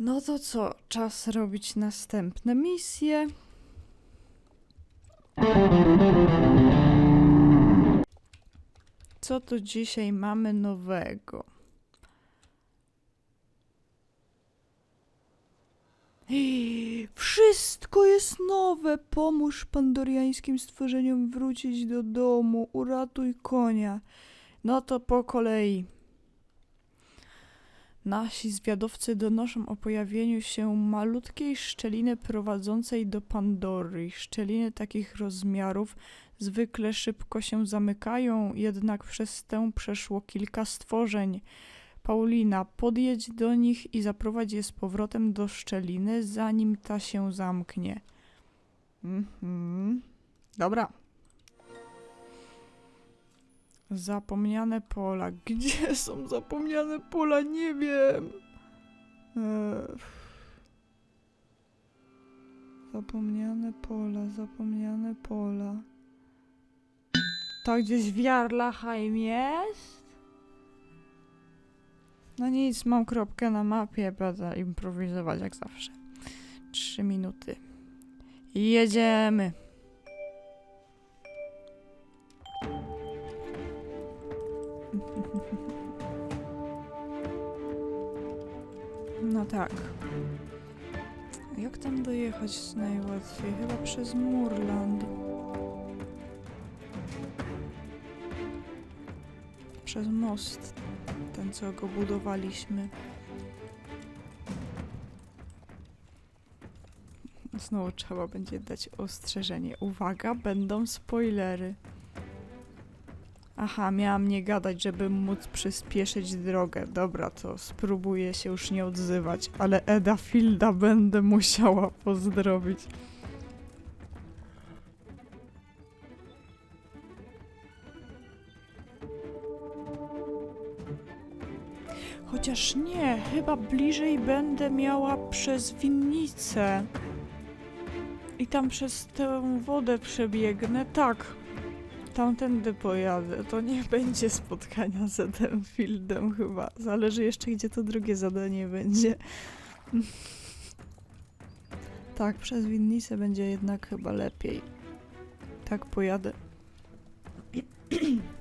No to co, czas robić następne misje. Co tu dzisiaj mamy nowego? Wszystko jest nowe. Pomóż pandoriańskim stworzeniom wrócić do domu. Uratuj konia. No to po kolei. Nasi zwiadowcy donoszą o pojawieniu się malutkiej szczeliny prowadzącej do Pandory. Szczeliny takich rozmiarów zwykle szybko się zamykają, jednak przez tę przeszło kilka stworzeń. Paulina, podjedź do nich i zaprowadź je z powrotem do szczeliny, zanim ta się zamknie. Mhm. Dobra. Zapomniane pola. Gdzie są zapomniane pola? Nie wiem. Eee. Zapomniane pola, zapomniane pola. To gdzieś w Jarlachheim jest? No nic, mam kropkę na mapie, będę improwizować jak zawsze. Trzy minuty. Jedziemy. No tak. Jak tam dojechać najłatwiej? Chyba przez Murland. Przez most. Ten, co go budowaliśmy. Znowu trzeba będzie dać ostrzeżenie. Uwaga, będą spoilery. Aha, miałam nie gadać, żeby móc przyspieszyć drogę. Dobra, to spróbuję się już nie odzywać, ale Eda Filda będę musiała pozdrowić. Chociaż nie, chyba bliżej będę miała przez winnicę. I tam przez tę wodę przebiegnę. Tak, tamtędy pojadę. To nie będzie spotkania z Edenfieldem chyba. Zależy jeszcze, gdzie to drugie zadanie będzie. tak, przez winnicę będzie jednak chyba lepiej. Tak pojadę.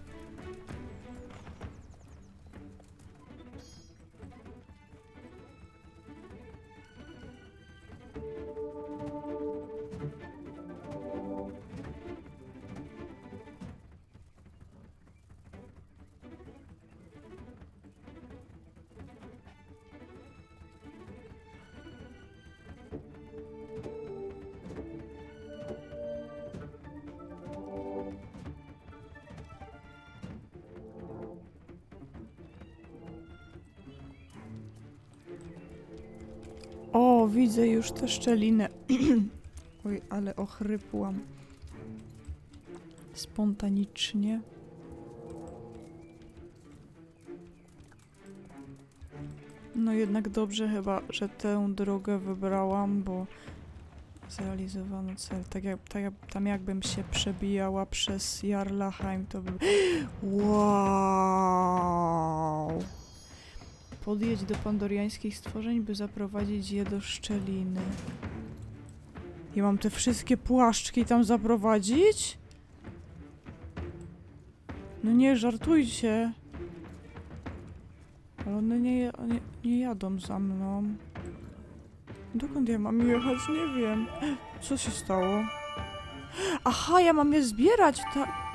widzę już tę szczelinę. Oj, ale ochrypłam. Spontanicznie. No jednak dobrze chyba, że tę drogę wybrałam, bo zrealizowano cel. Tak jak, tak jak, tam jakbym się przebijała przez Jarlachheim, to by... Wow! Podjedź do pandoriańskich stworzeń, by zaprowadzić je do szczeliny. Ja mam te wszystkie płaszczki tam zaprowadzić? No nie, żartujcie. Ale one nie, nie, nie jadą za mną. Dokąd ja mam jechać? Nie wiem. Co się stało? Aha, ja mam je zbierać, tak.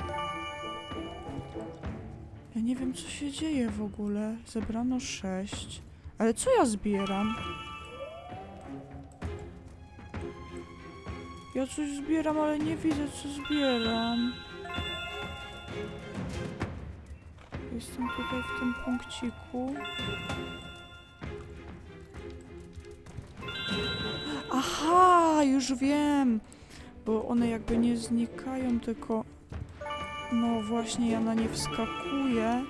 Nie wiem, co się dzieje w ogóle. Zebrano sześć. Ale co ja zbieram? Ja coś zbieram, ale nie widzę, co zbieram. Jestem tutaj w tym punkciku. Aha, już wiem. Bo one jakby nie znikają, tylko no właśnie, ja na nie wskakuję.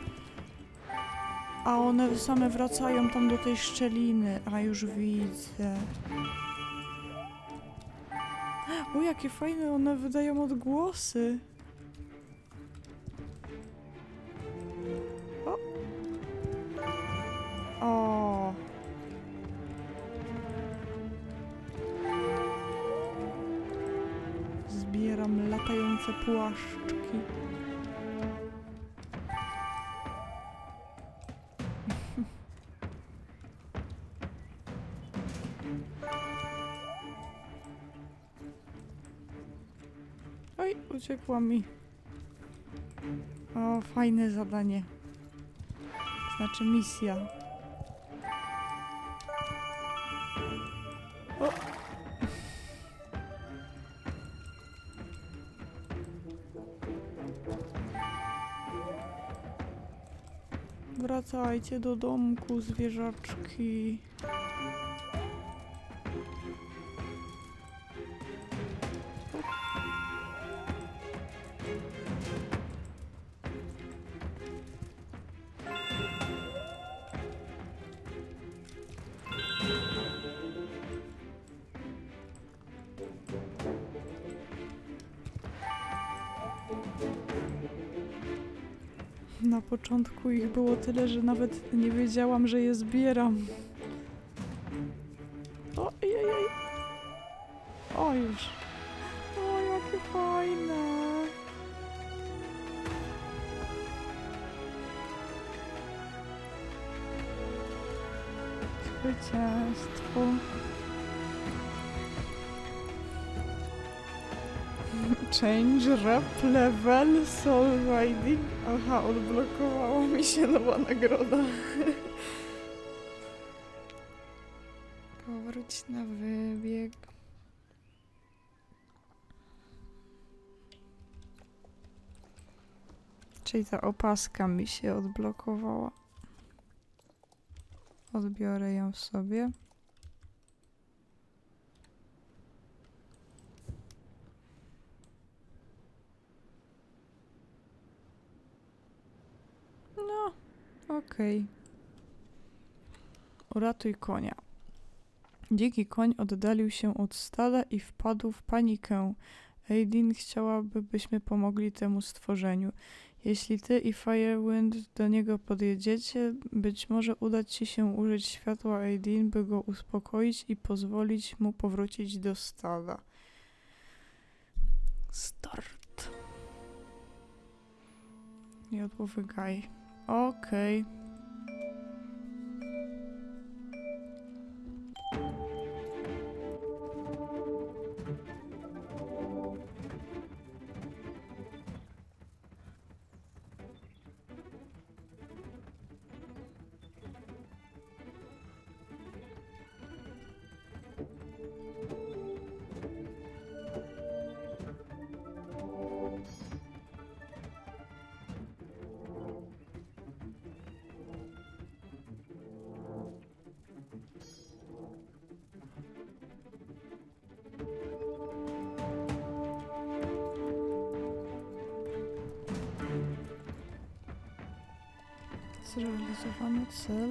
A one same wracają tam do tej szczeliny. A już widzę. O, jakie fajne one wydają odgłosy. O. O. Zbieram latające płaszczki. Uciekła mi. O, fajne zadanie. Znaczy misja. O. Wracajcie do domku, zwierzaczki. Na początku ich było tyle, że nawet nie wiedziałam, że je zbieram. O, ojej. O, już. O, jakie fajne. Zwycięstwo. Change rep level soul riding. Aha, odblokowała mi się nowa nagroda. Powróć na wybieg. Czyli ta opaska mi się odblokowała. Odbiorę ją sobie. No, okej. Uratuj konia. Dziki koń oddalił się od stada i wpadł w panikę. Aidin chciałaby, byśmy pomogli temu stworzeniu. Jeśli ty i Firewind do niego podjedziecie, być może uda ci się użyć światła Aidin, by go uspokoić i pozwolić mu powrócić do stada. Start. Jodłowy gaj. Okej. Zrealizowano cel.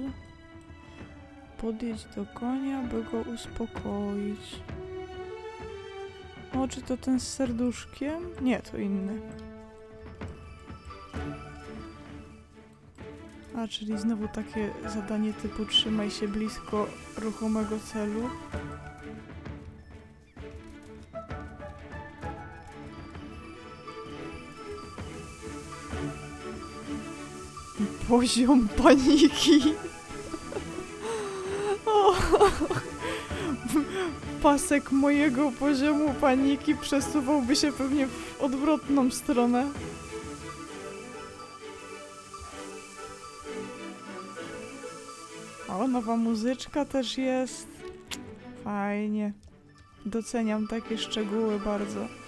Podjedź do konia, by go uspokoić. O, czy to ten z serduszkiem? Nie, to inny. A, czyli znowu takie zadanie typu trzymaj się blisko ruchomego celu. Poziom paniki. Pasek mojego poziomu paniki przesuwałby się pewnie w odwrotną stronę. O, nowa muzyczka też jest. Fajnie. Doceniam takie szczegóły bardzo.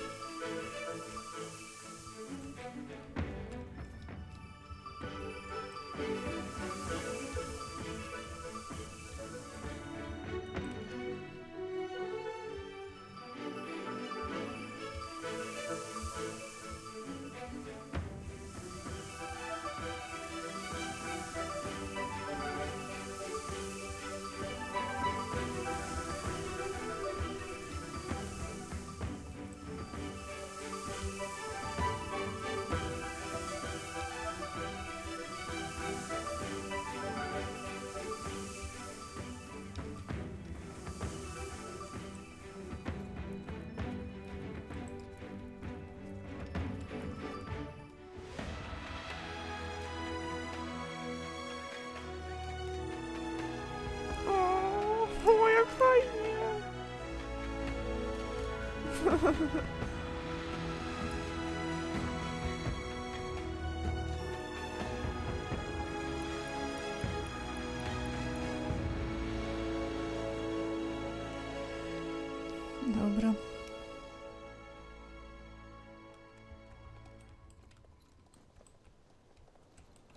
Dobra.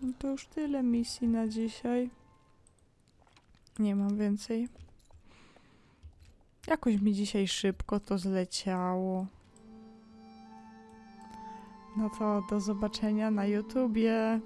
No to już tyle misji na dzisiaj. Nie mam więcej. Jakoś mi dzisiaj szybko to zleciało. No to do zobaczenia na YouTubie.